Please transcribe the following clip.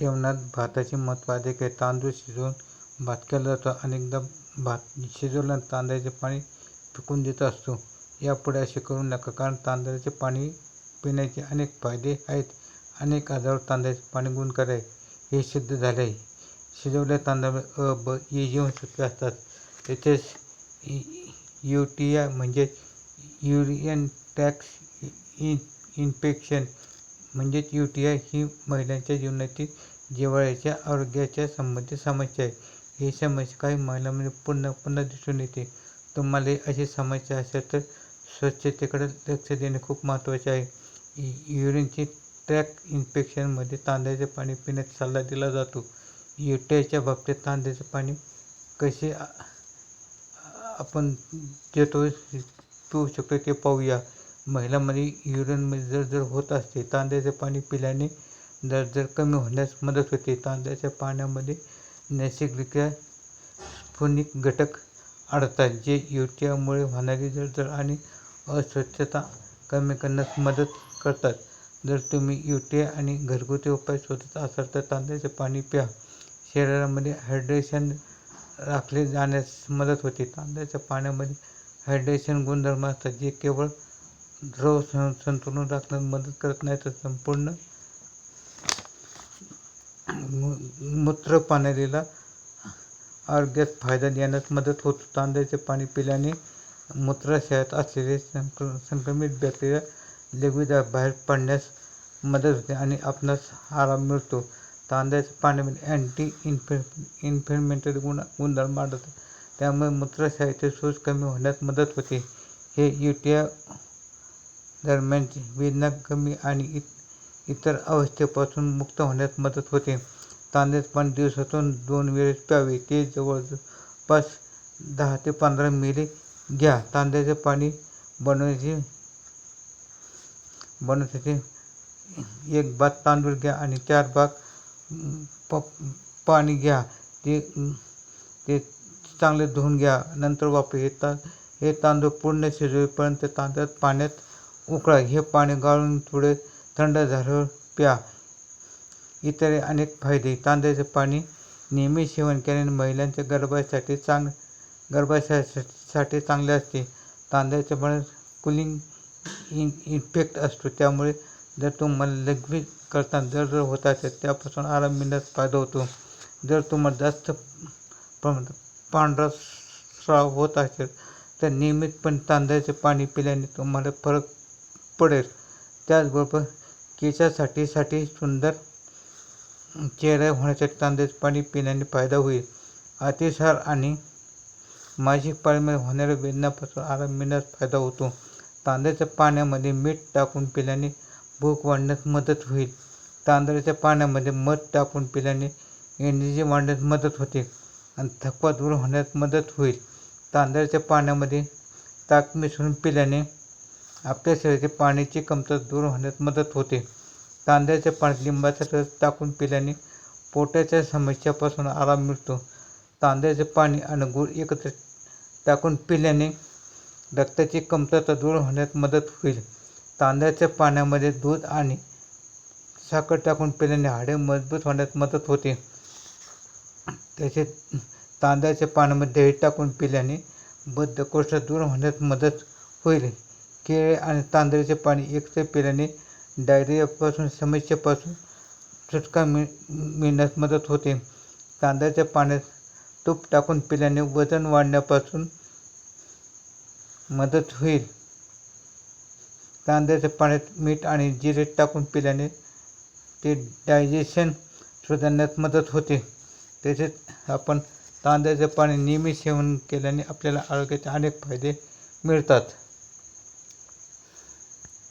जेवणात भाताचे महत्त्व अधिक आहे. तांदूळ शिजवून भात केला जातो. अनेकदा भात शिजवल्या तांदळाचे पाणी पिकून देत असतो. यापुढे असे करू नका कारण तांदळाचे पाणी पिण्याचे अनेक फायदे आहेत. अनेक आजारावर तांदळाचे पाणी गुणकारी आहे, हे सिद्ध झाले आहे. शिजवलेल्या तांदळामध्ये अ, ब, ई जीवनसत्त्वे असतात. तसेच म्हणजे म्हणजेच टॅक्स इन इन्फेक्शन म्हणजेच युटिआय ही महिलांच्या जीवनातील जिव्हाळ्याच्या आरोग्याच्या संबंधित समस्या आहे. ही समस्या काही महिलांमध्ये पुन्हा पुन्हा दिसून येते. तुम्हालाही अशी समस्या असेल तर स्वच्छतेकडे लक्ष देणे खूप महत्त्वाचे आहे. युरिनची ट्रॅक इन्फेक्शनमध्ये तांदळाचे पाणी पिण्याचा सल्ला दिला जातो. युटिआयच्या बाबतीत तांदळाचे पाणी कसे आपण देतो पिऊ शकतो ते पाहूया. महिलांमध्ये युरिनमध्ये जळजळ होत असते. तांदळाचे पाणी पिल्याने जळजळ कमी होण्यास मदत होते. तांदळाच्या पाण्यामध्ये नैसर्गिकरित्या स्फुनिक घटक आढळतात, जे युटियामुळे होणारी जळजळ आणि अस्वच्छता कमी करण्यास मदत करतात. जर तुम्ही युटिया आणि घरगुती उपाय शोधत असाल तर तांदळाचे पाणी प्या. शरीरामध्ये हायड्रेशन राखले जाण्यास मदत होते. तांदळाच्या पाण्यामध्ये हायड्रेशन गुणधर्म असतात, जे केवळ द्रव संतुलन राखण्यास मदत करत नाही तर संपूर्ण मूत्र पाण्याला आरोग्यास फायदा देण्यास मदत होतो तांदळाचे पाणी पिल्याने मूत्राशयात असलेले संक्रमित बॅक्टेरिया लघवीद्वारे बाहेर पडण्यास मदत होते आणि आपणास आराम मिळतो. तांदळाच्या पाण्यामध्ये अँटी इन्फ्लेमेटरी गुणधर्म आढळतात, त्यामुळे मूत्राशयाचे सूज कमी होण्यास मदत होते. हे युटिआय दरम्यानची वेदना कमी आणि इतर अवस्थेपासून मुक्त होण्यास मदत होते. तांदळाचे पाणी दिवसातून दोन वेळेस प्यावे. ते जवळपास दहा ते पंधरा मिली घ्या. तांदळाचे पाणी बनवण्यासाठी एक भाग तांदूळ घ्या आणि चार भाग प पाणी घ्या. ते ते चांगले धुवून घ्या. नंतर वापर हे तांदूळ पूर्ण शिजवेपर्यंत तांदळात पाण्यात उकळा. हे पाणी गाळून थोडे थंड झाल्यावर प्या. इतरही अनेक फायदे तांदळाचे पाणी नेहमी सेवन केल्याने महिलांच्या गर्भासाठी चांग गर्भाशयासाठी चांगले असते. तांदळाच्या पाण्यात कुलिंग इन इफेक्ट असतो, त्यामुळे जर तुम्हाला लघवी करताना जर होत असेल त्यापासून आराम मिळण्यास फायदा होतो. जर तुम्हाला जास्त प्रमाणात पांढरा स्राव होत असेल तर नियमितपणे तांदळाचे पाणी पिल्याने तुम्हाला फरक पडेल. त्याचबरोबर केसासाठी साठी सुंदर चेहरा होण्यासाठी तांदळाचे पाणी पिल्याने फायदा होईल. अतिसार आणि मासिक पाळीमध्ये होणाऱ्या वेदनापासून आराम मिळण्यास फायदा होतो. तांदळाच्या पाण्यामध्ये मीठ टाकून पिल्याने भूक वाढण्यास मदत होईल. तांदळाच्या पाण्यामध्ये मध टाकून पिल्याने एनर्जी वाढण्यास मदत होते आणि थकवा दूर होण्यास मदत होईल. तांदळाच्या पाण्यामध्ये ताक मिसळून पिल्याने आपल्या शरीराची पाण्याची कमतरता दूर होण्यास मदत होते. कांद्याच्या पाण्यात लिंबाचा रस टाकून पिल्याने पोटाच्या समस्यापासून आराम मिळतो. तांदळाचे पाणी आणि गूळ एकत्र टाकून पिल्याने रक्ताची कमतरता दूर होण्यास मदत होईल. तांदळाच्या पाण्यामध्ये दूध आणि साखर टाकून पिल्याने हाडे मजबूत होण्यास मदत होते. तसेच तांदळाच्या पाण्यामध्ये दही टाकून पिल्याने बद्धकोष्ठ दूर होण्यास मदत होईल. केळे आणि तांदळाचे पाणी एकत्र पिल्याने डायरियापासून समस्येपासून सुटका मिळण्यास मदत होते. तांदळाच्या पाण्यात तूप टाकून पिल्याने वजन वाढण्यापासून मदत होईल. तांदळाच्या पाण्यात मीठ आणि जिरे टाकून पिल्याने ते डायजेशन सुधारण्यास मदत होते. तसेच आपण तांदळाचे पाणी नियमित सेवन केल्याने आपल्याला आरोग्याचे अनेक फायदे मिळतात.